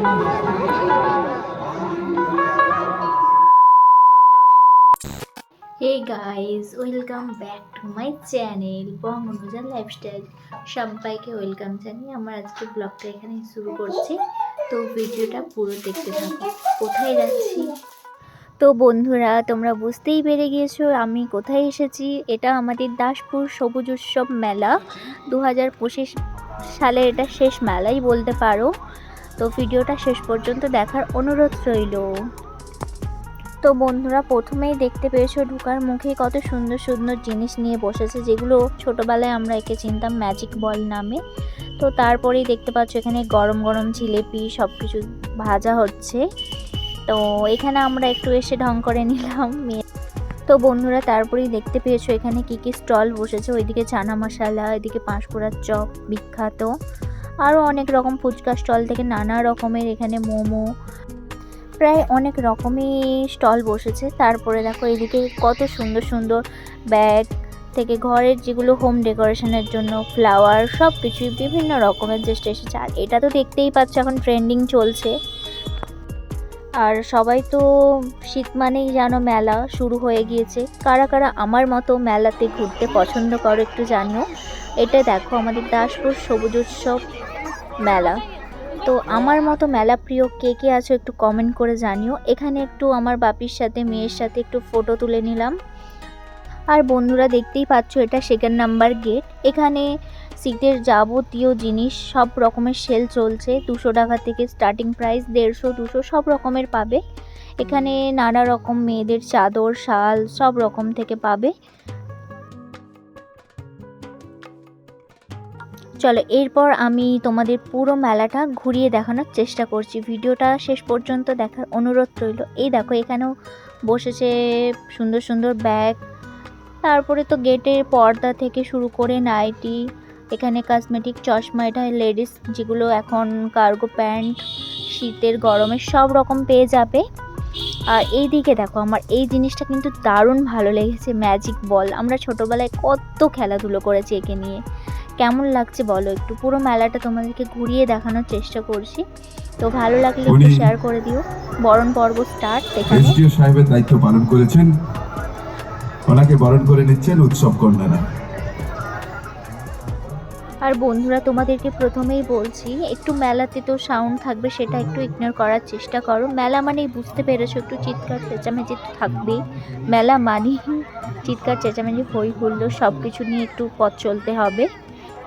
Hey guys welcome back to my channel বঙ্গনুজা lifestyle সবাইকে welcome জানিয়ে আমার আজকে ব্লগটা এখানে শুরু করছি। তো ভিডিওটা পুরো দেখতে থাকো। কোথায় যাচ্ছি? তো বন্ধুরা, তোমরা বুঝতেই পেরে গিয়েছো আমি কোথায় এসেছি। এটা আমাদের দাসপুর সবুজ উৎসব মেলা। দু হাজার সালের এটা শেষ মেলাই বলতে পারো। তো ভিডিওটা শেষ পর্যন্ত দেখার অনুরোধ রইল। তো বন্ধুরা, প্রথমেই দেখতে পেয়েছ ঢুকার মুখে কত সুন্দর সুন্দর জিনিস নিয়ে বসেছে, যেগুলো ছোটোবেলায় আমরা একে চিনতাম ম্যাজিক বল নামে। তো তারপরেই দেখতে পাচ্ছ এখানে গরম গরম জিলেপি সব কিছু ভাজা হচ্ছে। তো এখানে আমরা একটু এসে ঢং করে নিলাম। তো বন্ধুরা, তারপরেই দেখতে পেয়েছ এখানে কি কি স্টল বসেছে, ওইদিকে চানা মশালা, এদিকে পাঁশকুড়ার চপ বিখ্যাত। আরও অনেক রকম ফুচকা স্টল থেকে নানা রকমের এখানে মোমো, প্রায় অনেক রকমই স্টল বসেছে। তারপরে দেখো এদিকে কত সুন্দর সুন্দর ব্যাগ থেকে ঘরের যেগুলো হোম ডেকোরেশনের জন্য ফ্লাওয়ার সব কিছুই বিভিন্ন রকমের যে এসেছে। আর এটা তো দেখতেই পাচ্ছ এখন ট্রেন্ডিং চলছে। আর সবাই তো শীত মানেই যেন মেলা শুরু হয়ে গিয়েছে। কারা কারা আমার মতো মেলাতে ঘুরতে পছন্দ করো একটু জানিও। এটা দেখো আমাদের দাসপুর সবুজ উৎসব মেলা। তো আমার মতো মেলা প্রিয় কে কে আছো একটু কমেন্ট করে জানিও। এখানে একটু আমার বাপির সাথে, মেয়ের সাথে একটু ফটো তুলে নিলাম। আর বন্ধুরা দেখতেই পাচ্ছ এটা সেকেন্ড নাম্বার গেট এখানে সিটের যাবতীয় জিনিস, সব রকমের সেল চলছে। দুশো টাকা থেকে স্টার্টিং প্রাইস দেড়শো, দুশো, সব রকমের পাবে। এখানে নানা রকম মেয়েদের চাদর, শাল, সব রকম থেকে পাবে। চলো, এরপর আমি তোমাদের পুরো মেলাটা ঘুরিয়ে দেখানোর চেষ্টা করছি। ভিডিওটা শেষ পর্যন্ত দেখার অনুরোধ রইল। এই দেখো, এখানেও বসেছে সুন্দর সুন্দর ব্যাগ। তারপরে তো গেটের পর্দা থেকে শুরু করে নাইটি, এখানে কসমেটিক চশমা, এটা লেডিস যেগুলো এখন কার্গো প্যান্ট শীতের গরমের সব রকম পেয়ে যাবে। আর এই দিকে দেখো, আমার এই জিনিসটা কিন্তু দারুণ ভালো লেগেছে ম্যাজিক বল আমরা ছোটোবেলায় কত খেলাধুলো করেছি একে নিয়ে। কেমন লাগছে বলো একটু? পুরো মেলাটা তোমাদেরকে ঘুরিয়ে দেখানোর চেষ্টা করছি। তো ভালো লাগলে একটু শেয়ার করে দিও। বরণ পর্ব স্টার্ট এখানে। এসডিও সাহেবের দায়িত্ব পালন করেছেন। ওনাকে বরণ করে নিচ্ছেন উৎসব কন্যারা। আর বন্ধুরা তোমাদেরকে প্রথমেই বলছি একটু মেলাতে তো সাউন্ড থাকবে সেটা একটু ইগনোর করার চেষ্টা করো। মেলা মানেই বুঝতে পেরেছ একটু চিৎকার চেঁচামেচি তো থাকবেই। মেলা মানেই চিৎকার চেঁচামেচি হই হুল্লো সব কিছু নিয়ে একটু পথ চলতে হবে।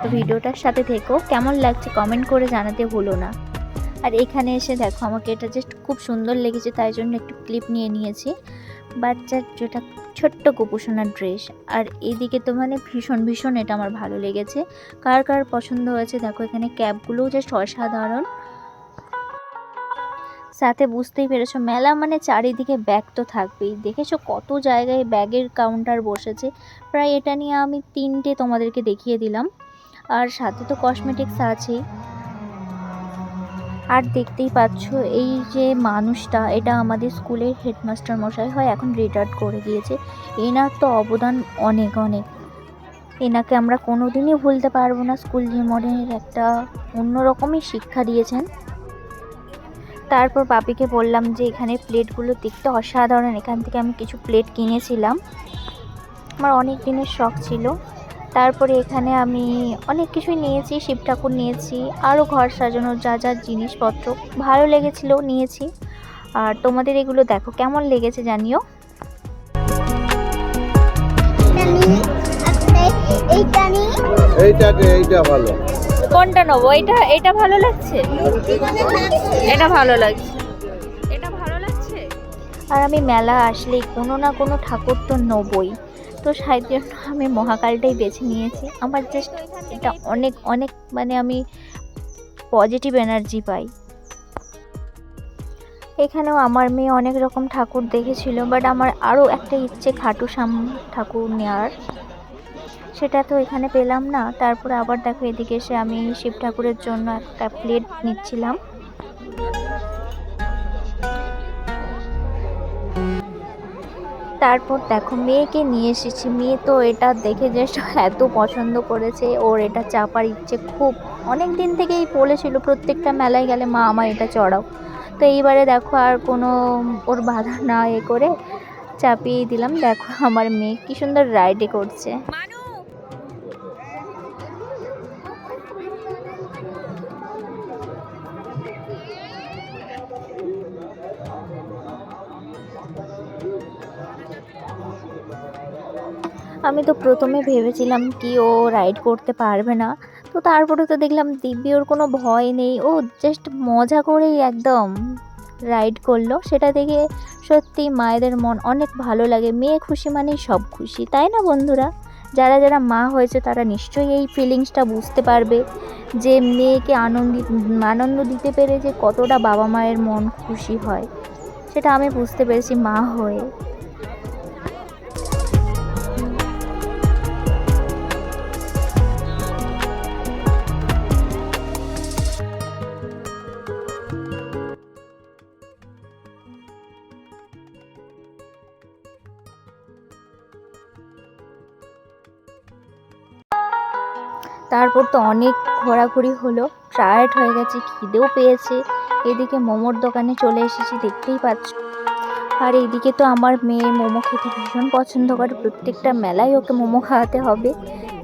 তো ভিডিওটার সাথে থেকো। কেমন লাগছে কমেন্ট করে জানাতে ভুলো না। আর এখানে এসে দেখো, আমাকে এটা জাস্ট খুব সুন্দর লেগেছে, তাই জন্য একটু ক্লিপ নিয়ে নিয়েছি। বাচ্চার যেটা ছোট্ট কুপুসোনার ড্রেস আর এদিকে তো মানে ভীষণ ভীষণ এটা আমার ভালো লেগেছে। কার কার পছন্দ হয়েছে দেখো, এখানে ক্যাবগুলোও জাস্ট অসাধারণ। সাথে বুঝতেই পেরেছ, মেলা মানে চারিদিকে ব্যাগ তো থাকবেই। দেখেছ কত জায়গায় ব্যাগের কাউন্টার বসেছে। প্রায় এটা নিয়ে আমি তিনটে তোমাদেরকে দেখিয়ে দিলাম। আর সাথে তো কসমেটিক্স আছেই। আর দেখতেই পাচ্ছ, এই যে মানুষটা, এটা আমাদের স্কুলের হেডমাস্টার মশাই হয়, এখন রিটায়ার্ড করে গিয়েছে এনার তো অবদান অনেক অনেক। এনাকে আমরা কোনো দিনই ভুলতে পারব না, স্কুল জীবনের একটা অন্যরকমই শিক্ষা দিয়েছেন। তারপর বাপিকে বললাম যে, এখানে প্লেটগুলো দেখতে অসাধারণ। এখান থেকে আমি কিছু প্লেট কিনেছিলাম। আমার অনেক দিনের শখ ছিল। তারপরে এখানে আমি অনেক কিছুই নিয়েছি শিব ঠাকুর নিয়েছি আরও ঘর সাজানোর যা যা জিনিসপত্র ভালো লেগেছিল নিয়েছি। আর তোমাদের এগুলো দেখো কেমন লেগেছে জানিও? এইটা নিয়ে এইটা এইটা ভালো। কোনটা নেব? এটা এটা ভালো লাগছে? এটা ভালো লাগছে। এটা ভালো লাগছে? আর আমি মেলা আসলেই কোনো না কোনো ঠাকুর তো নেবই। তো সেই জন্য আমি মহাকালটাই বেছে নিয়েছি। আমার জাস্ট এটা অনেক অনেক মানে আমি পজিটিভ এনার্জি পাই। এখানেও আমার মেয়ে অনেক রকম ঠাকুর দেখেছিল বাট আমার আরও একটা ইচ্ছে খাটু শ্যাম ঠাকুর নেওয়ার সেটা তো এখানে পেলাম না, তারপরে আবার দেখো এদিকে এসে আমি শিব ঠাকুরের জন্য একটা প্লেট নিচ্ছিলাম। তারপর দেখো মেয়েকে নিয়ে এসেছি। মেয়ে তো এটা দেখে জাস্ট এত পছন্দ করেছে। ওর এটা চাপার ইচ্ছে খুব। অনেক দিন থেকেই বলেছিল, প্রত্যেকটা মেলায় গেলে মা আমার এটা চড়াও। তো এইবারে দেখো আর কোনো ওর বাধা না এ করে চাপিয়ে দিলাম। দেখো আমার মেয়ে কি সুন্দর রাইডে করছে। আমি তো প্রথমে ভেবেছিলাম কি ও রাইড করতে পারবে না। তো তারপরে তো দেখলাম দিব্যি ওর কোনো ভয় নেই। ও জাস্ট মজা করেই একদম রাইড করল। সেটা দেখে সত্যি মায়েদের মন অনেক ভালো লাগে। মেয়ে খুশি মানেই সব খুশি, তাই না বন্ধুরা? যারা যারা মা হয়েছে তারা নিশ্চয়ই এই ফিলিংসটা বুঝতে পারবে যে মেয়েকে আনন্দিত আনন্দ দিতে পেরে যে কতটা বাবা মায়ের মন খুশি হয়। সেটা আমি বুঝতে পেরেছি মা হয়ে। তারপর তো অনেক ঘোরাঘুরি হলো টায়ার্ড হয়ে গেছে, খিদেও পেয়েছে। এদিকে মোমোর দোকানে চলে এসেছি, দেখতেই পাচ্ছ। আর এইদিকে তো আমার মেয়ে মোমো খেতে ভীষণ পছন্দ করে, প্রত্যেকটা মেলায় ওকে মোমো খাওয়াতে হবে।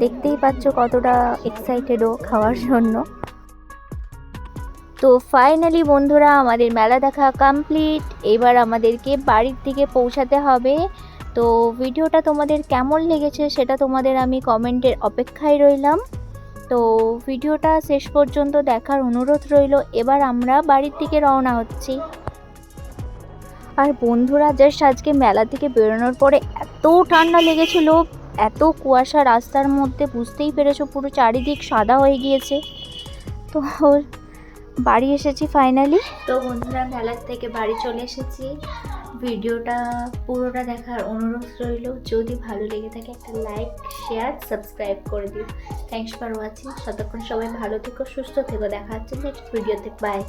দেখতেই পাচ্ছ কতটা এক্সাইটেড ও খাওয়ার জন্য। তো ফাইনালি বন্ধুরা, আমাদের মেলা দেখা কমপ্লিট এবার আমাদেরকে বাড়ির দিকে পৌঁছাতে হবে। তো ভিডিওটা তোমাদের কেমন লেগেছে সেটা তোমাদের আমি কমেন্টের অপেক্ষায় রইলাম। তো ভিডিওটা শেষ পর্যন্ত দেখার অনুরোধ রইল। এবার আমরা বাড়ির দিকে রওনা হচ্ছি। আর বন্ধুরা জাস্ট আজকে মেলা থেকে বেরোনোর পরে এত ঠান্ডা লেগেছিল, এত কুয়াশা রাস্তার মধ্যে বুঝতেই পেরেছ, পুরো চারিদিক সাদা হয়ে গিয়েছে। তো বাড়ি এসেছি ফাইনালি তো বন্ধুরা, মেলার থেকে বাড়ি চলে এসেছি। ভিডিওটা পুরোটা দেখার অনুরোধ রইল। যদি ভালো লেগে থাকে, একটা লাইক শেয়ার সাবস্ক্রাইব করে দিও। থ্যাংকস ফর ওয়াচিং ততক্ষণ সবাই ভালো থেকো, সুস্থ থেকো। দেখা হচ্ছে নেক্সট ভিডিওতে বাই